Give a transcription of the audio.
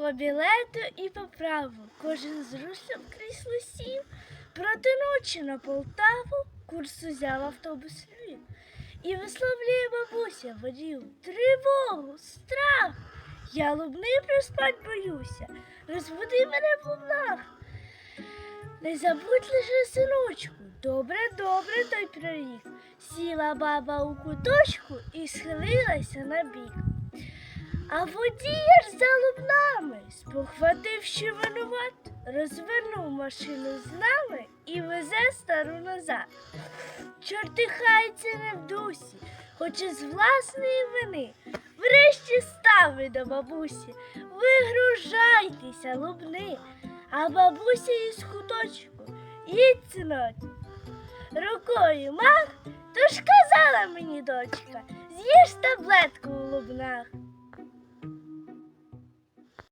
По білету і по праву кожен з руслем крісло сів. Проти ночі на Полтаву курс узяв автобус Львів. І висловлює бабуся водію тривогу, страх. Я лубни приспать боюся, розбуди мене в лубнах. Не забудь лише синочку, добре, добре той проріг. Сіла баба у куточку і схилилася на бік. А водія ж за спохватив, винуват, розвернув машину з нами і везе стару назад. Чортихається не в дусі, хоче з власної вини. Врешті стави до бабусі, вигружайтеся, лубни, а бабуся із куточку, їдь, синочку. Рукою мах, то ж казала мені дочка, з'їж таблетку у лубнах.